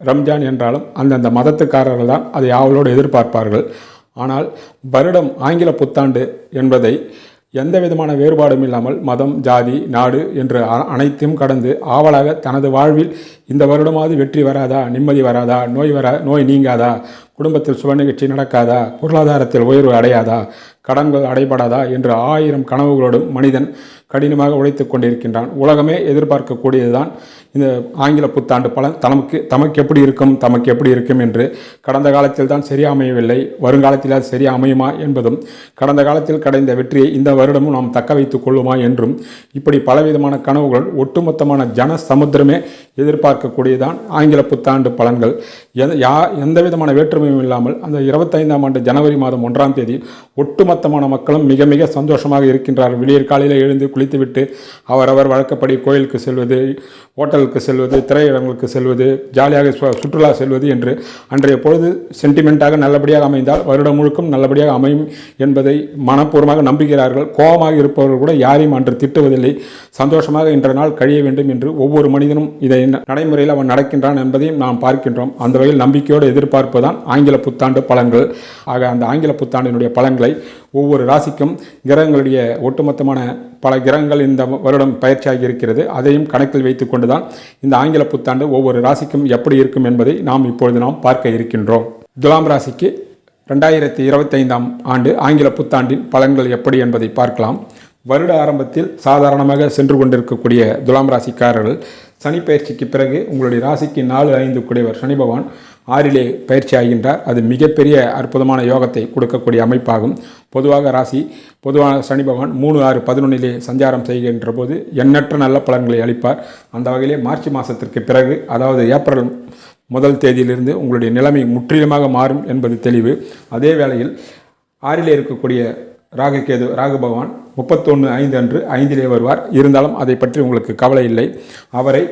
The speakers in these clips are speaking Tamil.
ரம்ஜான் என்றாலும் அந்தந்த மதத்துக்காரர்கள் தான் அதை ஆவலோடு எதிர்பார்ப்பார்கள். ஆனால் வருடம் ஆங்கில புத்தாண்டு என்பதை எந்த விதமான வேறுபாடும் இல்லாமல் மதம் ஜாதி நாடு என்று அ- அனைத்தையும் கடந்து ஆவலாக தனது வாழ்வில் இந்த வருடமாவது வெற்றி வராதா நிம்மதி வராதா நோய் வரா நோய் நீங்காதா குடும்பத்தில் சுப நிகழ்ச்சி நடக்காதா பொருளாதாரத்தில் உயர்வு அடையாதா கடன்கள் அடைபடாதா என்று ஆயிரம் கனவுகளோடும் மனிதன் கடினமாக உழைத்துக் கொண்டிருக்கின்றான். உலகமே எதிர்பார்க்கக்கூடியதுதான். இந்த ஆங்கில புத்தாண்டு பலன் தமக்கு தமக்கு எப்படி இருக்கும் தமக்கு எப்படி இருக்கும் என்று கடந்த காலத்தில் தான் சரியாக அமையவில்லை. வருங்காலத்தில் அது சரியா அமையுமா என்பதும் கடந்த காலத்தில் கிடைந்த வெற்றியை இந்த வருடமும் நாம் தக்க வைத்துக் கொள்ளுமா என்றும் இப்படி பலவிதமான கனவுகள் ஒட்டுமொத்தமான ஜன சமுத்திரமே எதிர்பார்க்கக்கூடியதான் ஆங்கில புத்தாண்டு பலன்கள். எந்த யா எந்த விதமான வேற்றுமையும் இல்லாமல் அந்த இருபத்தைந்தாம் ஆண்டு ஜனவரி மாதம் ஒன்றாம் தேதி ஒட்டுமொத்த ஒட்டுமொத்தமான மக்களும் மிக மிக சந்தோஷமாக இருக்கின்றார்கள். விடியற் காலையில் எழுந்து குளித்துவிட்டு அவரவர் வழக்கப்படி கோயிலுக்கு செல்வது ஹோட்டலுக்கு செல்வது திரையிடங்களுக்கு செல்வது ஜாலியாக சு- சுற்றுலா செல்வது என்று அன்றைய பொழுது சென்டிமெண்ட்டாக நல்லபடியாக அமைந்தால் வருடம் முழுக்கும் நல்லபடியாக அமையும் என்பதை மனப்பூர்வமாக நம்புகிறார்கள். கோபமாக இருப்பவர்கள் கூட யாரையும் அன்று திட்டுவதில்லை. சந்தோஷமாக இன்ற நாள் கழிய வேண்டும் என்று ஒவ்வொரு மனிதனும் இதை நடைமுறையில் அவன் நடக்கின்றான் என்பதையும் நாம் பார்க்கின்றோம். அந்த வகையில் நம்பிக்கையோடு எதிர்பார்ப்பு தான் ஆங்கில புத்தாண்டு பலன்கள் ஆக அந்த ஆங்கில புத்தாண்டினுடைய பலன்களை ஒவ்வொரு ராசிக்கும் கிரகங்களுடைய ஒட்டுமொத்தமான பல கிரகங்கள் இந்த வருடம் பயிற்சியாகி இருக்கிறது. அதையும் கணக்கில் வைத்துக்கொண்டு தான் இந்த ஆங்கில புத்தாண்டு ஒவ்வொரு ராசிக்கும் எப்படி இருக்கும் என்பதை நாம் இப்பொழுது நாம் பார்க்க இருக்கின்றோம். துலாம் ராசிக்கு ரெண்டாயிரத்தி இருபத்தைந்தாம் ஆண்டு ஆங்கில புத்தாண்டின் பலன்கள் எப்படி என்பதை பார்க்கலாம். வருட ஆரம்பத்தில் சாதாரணமாக சென்று கொண்டிருக்கக்கூடிய துலாம் ராசிக்காரர்கள் சனி பயிற்சிக்கு பிறகு உங்களுடைய ராசிக்கு நாலு ஐந்து குடைவர். சனி பகவான் ஆறிலே பயிற்சி ஆகின்றார். அது மிகப்பெரிய அற்புதமான யோகத்தை கொடுக்கக்கூடிய அமைப்பாகும். பொதுவாக ராசி பொதுவாக சனி பகவான் மூணு ஆறு பதினொன்றிலே சஞ்சாரம் செய்கின்ற போது எண்ணற்ற நல்ல பலன்களை அளிப்பார். அந்த வகையிலே மார்ச் மாதத்திற்கு பிறகு அதாவது ஏப்ரல் முதல் தேதியிலிருந்து உங்களுடைய நிலைமை முற்றிலுமாக மாறும் என்பது தெளிவு. அதே வேளையில் ஆறிலே இருக்கக்கூடிய ராகுகேது ராகு பகவான் முப்பத்தொன்று ஐந்து அன்று ஐந்திலே வருவார். இருந்தாலும் அதை பற்றி உங்களுக்கு கவலை இல்லை. அவரை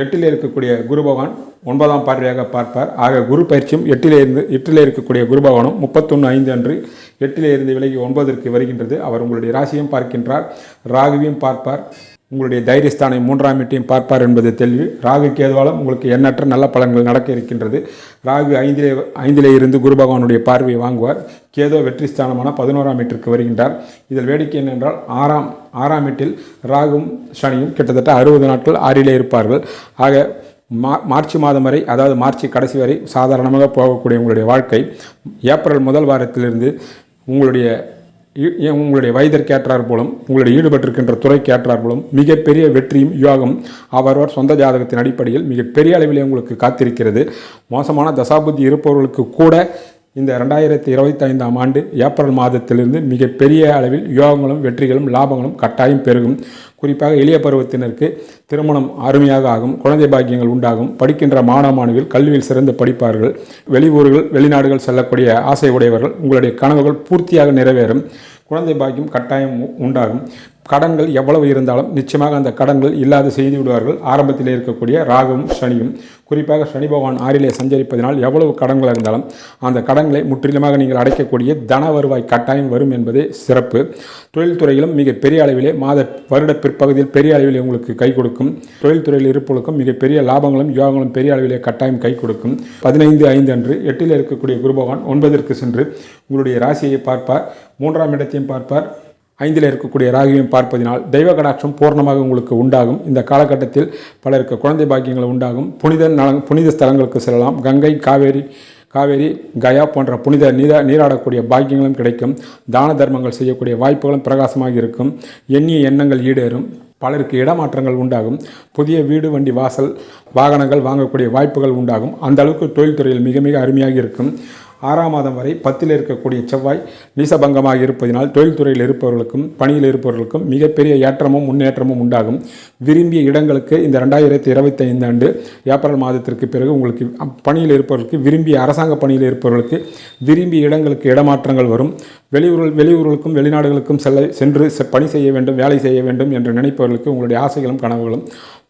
எட்டிலே இருக்கக்கூடிய குரு பகவான் ஒன்பதாம் பார்வையாக பார்ப்பார். ஆக குரு பயிற்சியும் எட்டிலே இருந்து எட்டிலே இருக்கக்கூடிய குரு பகவானும் முப்பத்தொன்று ஐந்து அன்று எட்டிலே இருந்து விலகி ஒன்பதற்கு வருகின்றது. அவர் உங்களுடைய ராசியும் பார்க்கின்றார். ராகுவையும் பார்ப்பார். உங்களுடைய தைரியஸ்தானை மூன்றாம் வீட்டையும் பார்ப்பார் என்பது தெளிவு. ராகு கேதுவாலும் உங்களுக்கு எண்ணற்ற நல்ல பலன்கள் நடக்க இருக்கின்றது. ராகு ஐந்திலே ஐந்திலே இருந்து குரு பகவானுடைய பார்வையை வாங்குவார். கேதோ வெற்றி ஸ்தானமான பதினோராம் வீட்டிற்கு வருகின்றார். இதில் வேடிக்கை என்னென்றால் ஆறாம் ஆறாம் வீட்டில் ராகும் சனியும் கிட்டத்தட்ட அறுபது நாட்கள் ஆறிலே இருப்பார்கள். ஆக மா மார்ச் மாதம் வரை அதாவது மார்ச் கடைசி வரை சாதாரணமாக போகக்கூடிய உங்களுடைய வாழ்க்கை ஏப்ரல் முதல் வாரத்திலிருந்து உங்களுடைய உங்களுடைய வயதிற்கேற்றார் போலும் உங்களுடைய ஈடுபட்டிருக்கின்ற துறைக்கு ஏற்றார் போலும் மிகப்பெரிய வெற்றியும் யோகம் அவரவர் சொந்த ஜாதகத்தின் அடிப்படையில் மிகப்பெரிய அளவிலே உங்களுக்கு காத்திருக்கிறது. மோசமான தசாபுத்தி இருப்பவர்களுக்கு கூட இந்த ரெண்டாயிரத்தி இருபத்தைந்தாம் ஆண்டு ஏப்ரல் மாதத்திலிருந்து மிகப்பெரிய அளவில் யோகங்களும் வெற்றிகளும் லாபங்களும் கட்டாயம் பெருகும். குறிப்பாக எளிய பருவத்தினருக்கு திருமணம் அருமையாக ஆகும் குழந்தை பாக்கியங்கள் உண்டாகும். படிக்கின்ற மாணவ மாணவிகள் கல்வியில் சிறந்து படிப்பார்கள். வெளியூர்கள் வெளிநாடுகள் செல்லக்கூடிய ஆசை உடையவர்கள் உங்களுடைய கனவுகள் பூர்த்தியாக நிறைவேறும். குழந்தை பாக்கியம் கட்டாயம் உண்டாகும். கடன்கள் எவ்வளவு இருந்தாலும் நிச்சயமாக அந்த கடன்கள் இல்லாது செய்து விடுவார்கள் ஆரம்பத்தில் இருக்கக்கூடிய ராகுவும் சனியும் குறிப்பாக சனி பகவான் ஆறிலே சஞ்சரிப்பதனால் எவ்வளவு கடன்கள் இருந்தாலும் அந்த கடன்களை முற்றிலுமாக நீங்கள் அடைக்கக்கூடிய தன வருவாய் கட்டாயம் வரும் என்பதே சிறப்பு. தொழில்துறையிலும் மிக பெரிய அளவிலே மாத வருட பிற்பகுதியில் பெரிய அளவிலே உங்களுக்கு கை கொடுக்கும். தொழில்துறையில் இருப்பவர்களுக்கும் மிகப்பெரிய லாபங்களும் யோகங்களும் பெரிய அளவிலே கட்டாயம் கை கொடுக்கும். பதினைந்து ஐந்து அன்று எட்டில் இருக்கக்கூடிய குரு பகவான் ஒன்பதற்கு சென்று உங்களுடைய ராசியை பார்ப்பார். மூன்றாம் இடத்தையும் பார்ப்பார். ஐந்தில் இருக்கக்கூடிய ராகுவையும் பார்ப்பதினால் தெய்வ கடாட்சம் பூர்ணமாக உங்களுக்கு உண்டாகும். இந்த காலகட்டத்தில் பலருக்கு குழந்தை பாக்கியங்கள் உண்டாகும். புனித நல புனித ஸ்தலங்களுக்கு செல்லலாம். கங்கை காவேரி காவேரி கயா போன்ற புனித நீரா நீராடக்கூடிய பாக்கியங்களும் கிடைக்கும். தான தர்மங்கள் செய்யக்கூடிய வாய்ப்புகளும் பிரகாசமாக இருக்கும். எண்ணிய எண்ணங்கள் ஈடேறும். பலருக்கு இடமாற்றங்கள் உண்டாகும். புதிய வீடு வண்டி வாசல் வாகனங்கள் வாங்கக்கூடிய வாய்ப்புகள் உண்டாகும். அந்த அளவுக்கு தொழில்துறையில் மிக மிக அருமையாக இருக்கும். ஆறாம் மாதம் வரை பத்தில் இருக்கக்கூடிய செவ்வாய் நீசபங்கமாக இருப்பதினால் தொழில்துறையில் இருப்பவர்களுக்கும் பணியில் இருப்பவர்களுக்கும் மிகப்பெரிய ஏற்றமும் முன்னேற்றமும் உண்டாகும். விரும்பிய இடங்களுக்கு இந்த ரெண்டாயிரத்தி இருபத்தி ஐந்து ஆண்டு ஏப்ரல் மாதத்திற்கு பிறகு உங்களுக்கு பணியில் இருப்பவர்களுக்கு விரும்பிய அரசாங்க பணியில் இருப்பவர்களுக்கு விரும்பிய இடங்களுக்கு இடமாற்றங்கள் வரும். வெளியூர்கள் வெளியூர்களுக்கும் வெளிநாடுகளுக்கும் செல்ல சென்று பணி செய்ய வேண்டும் வேலை செய்ய வேண்டும் என்று நினைப்பவர்களுக்கு உங்களுடைய ஆசைகளும் கனவுகளும்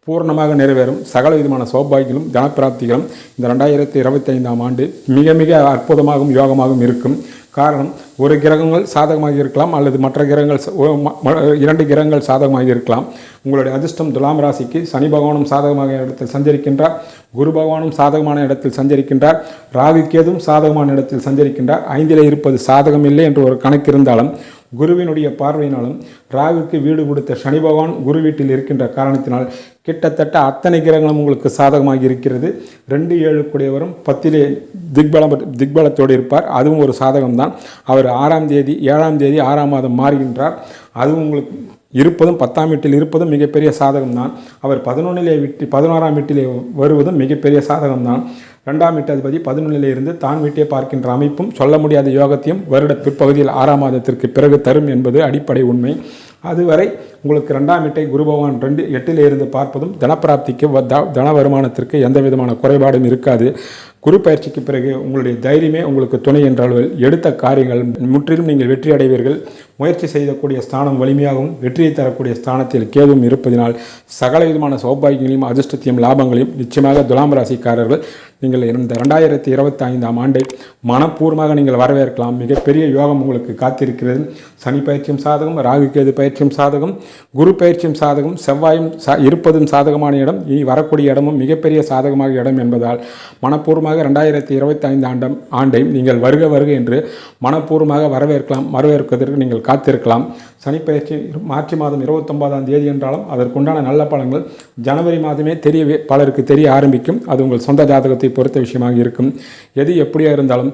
பூர்ணமாக நிறைவேறும் சகல விதமான சௌபாகியங்களும் தனப்பிராப்திகளும் இந்த ரெண்டாயிரத்தி இருபத்தி ஐந்தாம் ஆண்டு மிக மிக அற்புதமாகவும் யோகமாகவும் இருக்கும். காரணம் ஒரு கிரகங்கள் சாதகமாக இருக்கலாம் அல்லது மற்ற கிரகங்கள் இரண்டு கிரகங்கள் சாதகமாக இருக்கலாம். உங்களுடைய அதிர்ஷ்டம் துலாம் ராசிக்கு சனி பகவானும் சாதகமாக இடத்தில் சஞ்சரிக்கின்றார். குரு பகவானும் சாதகமான இடத்தில் சஞ்சரிக்கின்றார். ராகு சாதகமான இடத்தில் சஞ்சரிக்கின்றார். ஐந்திலே இருப்பது சாதகம் இல்லை என்று ஒரு கணக்கு இருந்தாலும் குருவினுடைய பார்வையினாலும் ராகுக்கு வீடு கொடுத்த சனி பகவான் குரு வீட்டில் இருக்கின்ற காரணத்தினால் கிட்டத்தட்ட அத்தனை கிரகங்களும் உங்களுக்கு சாதகமாக இருக்கிறது. ரெண்டு ஏழு கூடியவரும் பத்திலே திக்பலம் திக்பலத்தோடு இருப்பார். அதுவும் ஒரு சாதகம்தான். அவர் ஆறாம் தேதி ஏழாம் தேதி ஆறாம் மாதம் மாறுகின்றார். அதுவும் உங்களுக்கு இருப்பதும் பத்தாம் வீட்டில் இருப்பதும் மிகப்பெரிய சாதகம்தான். அவர் பதினொன்றிலே விட்டு பதினோராம் வீட்டிலே வருவதும் மிகப்பெரிய சாதகம்தான். ரெண்டாம் வீட்டாதிபதி பதினொன்றிலிருந்து தான் வீட்டை பார்க்கின்ற அமைப்பும் சொல்ல முடியாத யோகத்தையும் வருட பிற்பகுதியில் ஆறாம் மாதத்திற்கு பிறகு தரும் என்பது அடிப்படை உண்மை. அதுவரை உங்களுக்கு ரெண்டாம் வீட்டை குரு பகவான் ரெண்டு எட்டில் இருந்து பார்ப்பதும் தனப்பிராப்திக்கு வ- த- தன வருமானத்திற்கு எந்த விதமான குறைபாடும் இருக்காது. குரு பயிற்சிக்கு பிறகு உங்களுடைய தைரியமே உங்களுக்கு துணை என்ற அளவில் எடுத்த காரியங்கள் முற்றிலும் நீங்கள் வெற்றி அடைவீர்கள் முயற்சி செய்யக்கூடிய ஸ்தானம் வலிமையாகவும் வெற்றியை தரக்கூடிய ஸ்தானத்தில் கேதுவும் இருப்பதினால் சகல விதமான சௌபாகியங்களையும் அதிர்ஷ்டத்தையும் லாபங்களையும் நிச்சயமாக துலாம் ராசிக்காரர்கள் நீங்கள் இந்த ரெண்டாயிரத்தி இருபத்தி ஐந்தாம் ஆண்டை மனப்பூர்வமாக நீங்கள் வரவேற்கலாம். மிகப்பெரிய யோகம் உங்களுக்கு காத்திருக்கிறது. சனி பயிற்சியும் சாதகம் ராகு கேது பயிற்சியும் சாதகம் குரு பயிற்சியும் சாதகம் செவ்வாயும் சா இருப்பதும் சாதகமான இடம். இனி வரக்கூடிய இடமும் மிகப்பெரிய சாதகமாக இடம் என்பதால் மனப்பூர்வமாக ரெண்டாயிரத்தி இருபத்தி ஐந்து ஆண்டம் ஆண்டை நீங்கள் வருக வருக என்று மனப்பூர்வமாக வரவேற்கலாம் வரவேற்பதற்கு நீங்கள் காத்திருக்கலாம். சனிப்பயிற்சி மார்ச் மாதம் இருபத்தொன்பதாம் தேதி என்றாலும் அதற்குண்டான நல்ல பலன்கள் ஜனவரி மாதமே தெரிய பலருக்கு தெரிய ஆரம்பிக்கும். அது உங்கள் சொந்த ஜாதகத்தை பொறுத்த விஷயமாக இருக்கும். எது எப்படியா இருந்தாலும்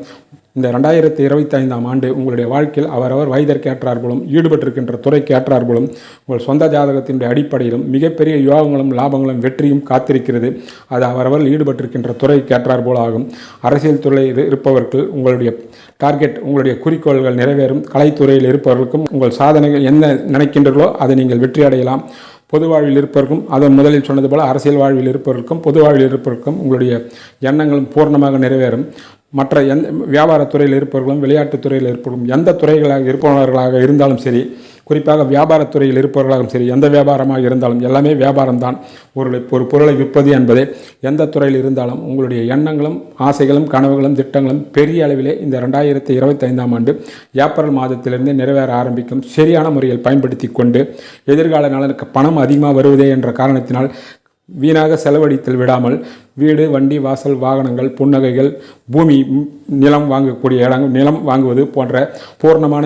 இந்த ரெண்டாயிரத்தி இருபத்தி ஐந்தாம் ஆண்டு உங்களுடைய வாழ்க்கையில் அவரவர் வயதிற்கு போலும் ஈடுபட்டிருக்கின்ற துறைக்கு ஏற்றார் போலும் உங்கள் சொந்த ஜாதகத்தினுடைய அடிப்படையிலும் மிகப்பெரிய யோகங்களும் லாபங்களும் வெற்றியும் காத்திருக்கிறது. அது அவரவர் ஈடுபட்டிருக்கின்ற துறைக்கு ஏற்றார் போல ஆகும் அரசியல் துறையில் இருப்பவர்கள் உங்களுடைய டார்கெட் உங்களுடைய குறிக்கோள்கள் நிறைவேறும். கலைத்துறையில் இருப்பவர்களுக்கும் உங்கள் சாதனைகள் என்ன நினைக்கின்றீர்களோ அதை நீங்கள் வெற்றி அடையலாம் பொது வாழ்வில் இருப்பவருக்கும் அதன் முதலில் சொன்னது போல் அரசியல் வாழ்வில் இருப்பவருக்கும் பொது வாழ்வில் இருப்பவருக்கும் உங்களுடைய எண்ணங்களும் பூர்ணமாக நிறைவேறும். மற்ற எந்த வியாபாரத்துறையில் இருப்பவர்களும் விளையாட்டுத் துறையில் இருப்பவர்களும் எந்த துறைகளாக இருப்பவர்களாக இருந்தாலும் சரி குறிப்பாக வியாபாரத்துறையில் இருப்பவர்களாகவும் சரி எந்த வியாபாரமாக இருந்தாலும் எல்லாமே வியாபாரம்தான். ஒரு ஒரு பொருளை விற்பது என்பதே எந்த துறையில் இருந்தாலும் உங்களுடைய எண்ணங்களும் ஆசைகளும் கனவுகளும் திட்டங்களும் பெரிய அளவிலே இந்த ரெண்டாயிரத்தி இருபத்தி ஐந்தாம் ஆண்டு ஏப்ரல் மாதத்திலிருந்து நிறைவேற ஆரம்பிக்கும் சரியான முறையில் பயன்படுத்தி கொண்டு எதிர்கால நலனுக்கு பணம் அதிகமாக வருவதே என்ற காரணத்தினால் வீணாக செலவழித்தல் விடாமல் வீடு வண்டி வாசல் வாகனங்கள் புன்னகைகள் பூமி நிலம் வாங்கக்கூடிய இடங்கள் நிலம் வாங்குவது போன்ற பூர்ணமான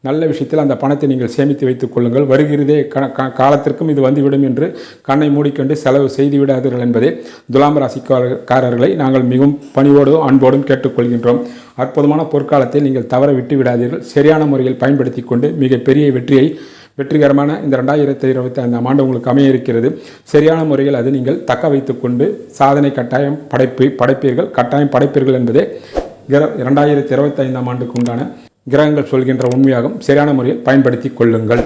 நல்ல விஷயத்தில் அந்த பணத்தை நீங்கள் சேமித்து வைத்துக் கொள்ளுங்கள். வருகிறதே கண க- காலத்திற்கும் இது வந்துவிடும் என்று கண்ணை மூடிக்கொண்டு செலவு செய்து விடாதீர்கள் என்பதே துலாம் ராசிக்காரர்களை நாங்கள் மிகவும் பணிவோடும் அன்போடும் கேட்டுக்கொள்கின்றோம். அற்புதமான பொற்காலத்தை நீங்கள் தவற விட்டு விடாதீர்கள். சரியான முறையில் பயன்படுத்தி கொண்டு மிகப்பெரிய வெற்றியை வெற்றிகரமான இந்த ரெண்டாயிரத்தி இருபத்தி ஐந்தாம் ஆண்டு உங்களுக்கு அமைய இருக்கிறது. சரியான முறையில் அது நீங்கள் தக்க வைத்துக்கொண்டு சாதனை கட்டாயம் படைப்பு படைப்பீர்கள். கட்டாயம் படைப்பீர்கள் என்பதே இர இரண்டாயிரத்தி இருபத்தி ஐந்தாம் ஆண்டுக்கு உண்டான கிரகங்கள் சொல்கின்ற உண்மையாகும். சரியான முறையில் பயன்படுத்தி கொள்ளுங்கள்.